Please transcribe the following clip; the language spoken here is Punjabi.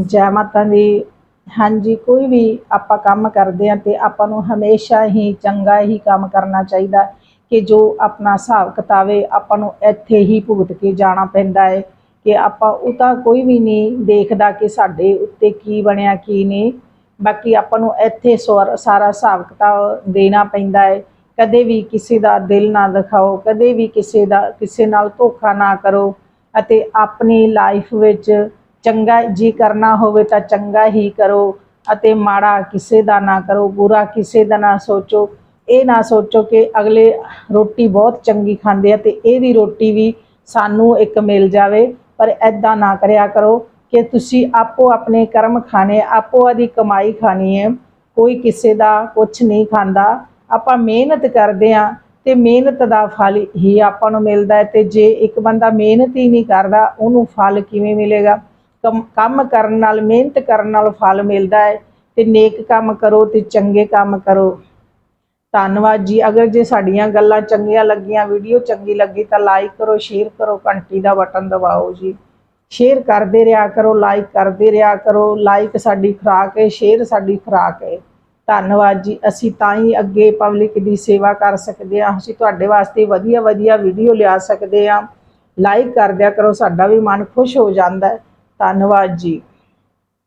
ਜੈ ਮਾਤਾ ਦੀ। ਹਾਂਜੀ, ਕੋਈ ਵੀ ਆਪਾਂ ਕੰਮ ਕਰਦੇ ਆ ਤੇ ਆਪਾਂ ਨੂੰ ਹਮੇਸ਼ਾ ਹੀ ਚੰਗਾ ਹੀ ਕੰਮ ਕਰਨਾ ਚਾਹੀਦਾ ਕਿ ਜੋ ਆਪਣਾ ਹਿਸਾਬ ਕਿਤਾਬੇ ਆਪਾਂ ਨੂੰ ਇੱਥੇ ਹੀ ਭੁਗਤ ਕੇ ਜਾਣਾ ਪੈਂਦਾ ਹੈ ਕਿ ਆਪਾਂ ਉਹ ਤਾਂ ਕੋਈ ਵੀ ਨਹੀਂ ਦੇਖਦਾ ਕਿ ਸਾਡੇ ਉੱਤੇ ਕੀ ਬਣਿਆ, ਕੀ ਨਹੀਂ। ਬਾਕੀ ਆਪਾਂ ਨੂੰ ਇੱਥੇ ਸਵਰ- ਸਾਰਾ ਹਿਸਾਬ ਕਿਤਾਬ ਦੇਣਾ ਪੈਂਦਾ ਹੈ। ਕਦੇ ਵੀ ਕਿਸੇ ਦਾ ਦਿਲ ਨਾ ਦਿਖਾਓ, ਕਦੇ ਵੀ ਕਿਸੇ ਦਾ, ਕਿਸੇ ਨਾਲ ਧੋਖਾ ਨਾ ਕਰੋ ਅਤੇ ਆਪਣੀ ਲਾਈਫ ਵਿੱਚ ਚੰਗਾ ਜੀ ਕਰਨਾ ਹੋਵੇ ਤਾਂ ਚੰਗਾ ਹੀ ਕਰੋ ਅਤੇ ਮਾੜਾ ਕਿਸੇ ਦਾ ਨਾ ਕਰੋ, ਬੁਰਾ ਕਿਸੇ ਦਾ ਨਾ ਸੋਚੋ। ਇਹ ਨਾ ਸੋਚੋ ਕਿ ਅਗਲੇ ਰੋਟੀ ਬਹੁਤ ਚੰਗੀ ਖਾਂਦੇ ਆ ਤੇ ਇਹਦੀ ਰੋਟੀ ਵੀ ਸਾਨੂੰ ਇੱਕ ਮਿਲ ਜਾਵੇ, ਪਰ ਐਦਾਂ ਨਾ ਕਰਿਆ ਕਰੋ ਕਿ ਤੁਸੀਂ ਆਪੋ ਆਪਣੇ ਕਰਮ ਖਾਣੇ, ਆਪੋ ਆਦੀ ਕਮਾਈ ਖਾਣੀ ਹੈ। ਕੋਈ ਕਿਸੇ ਦਾ ਕੁਝ ਨਹੀਂ ਖਾਂਦਾ। ਆਪਾਂ ਮਿਹਨਤ ਕਰਦੇ ਆ ਤੇ ਮਿਹਨਤ ਦਾ ਫਲ ਹੀ ਆਪਾਂ ਨੂੰ ਮਿਲਦਾ ਹੈ ਤੇ ਜੇ ਇੱਕ ਬੰਦਾ ਮਿਹਨਤ ਹੀ ਨਹੀਂ ਕਰਦਾ, ਉਹਨੂੰ ਫਲ ਕਿਵੇਂ ਮਿਲੇਗਾ? ਕੰਮ- ਕੰਮ ਕਰਨ ਨਾਲ, ਮਿਹਨਤ ਕਰਨ ਨਾਲ ਫਲ ਮਿਲਦਾ ਹੈ ਤੇ ਨੇਕ ਕੰਮ ਕਰੋ ਤੇ ਚੰਗੇ ਕੰਮ ਕਰੋ। ਧੰਨਵਾਦ ਜੀ। ਅਗਰ ਜੇ ਸਾਡੀਆਂ ਗੱਲਾਂ ਚੰਗੀਆਂ ਲੱਗੀਆਂ, ਵੀਡੀਓ ਚੰਗੀ ਲੱਗੀ ਤਾਂ ਲਾਈਕ ਕਰੋ ਸ਼ੇਅਰ ਕਰੋ, ਘੰਟੀ ਦਾ ਬਟਨ ਦਬਾਓ ਜੀ। ਸ਼ੇਅਰ ਕਰਦੇ ਰਿਹਾ ਕਰੋ ਲਾਈਕ ਕਰਦੇ ਰਿਹਾ ਕਰੋ। ਲਾਈਕ ਸਾਡੀ ਖੁਰਾਕ ਹੈ ਸ਼ੇਅਰ ਸਾਡੀ ਖੁਰਾਕ ਹੈ। ਧੰਨਵਾਦ ਜੀ। ਅਸੀਂ ਤਾਂ ਹੀ ਅੱਗੇ ਪਬਲਿਕ ਦੀ ਸੇਵਾ ਕਰ ਸਕਦੇ ਹਾਂ। ਅਸੀਂ ਤੁਹਾਡੇ ਵਾਸਤੇ ਵਧੀਆ ਵਧੀਆ ਵੀਡੀਓ ਲਿਆ ਸਕਦੇ ਹਾਂ। ਲਾਈਕ ਕਰਦਿਆ ਕਰੋ, ਸਾਡਾ ਵੀ ਮਨ ਖੁਸ਼ ਹੋ ਜਾਂਦਾ ਹੈ। ਧੰਨਵਾਦ ਜੀ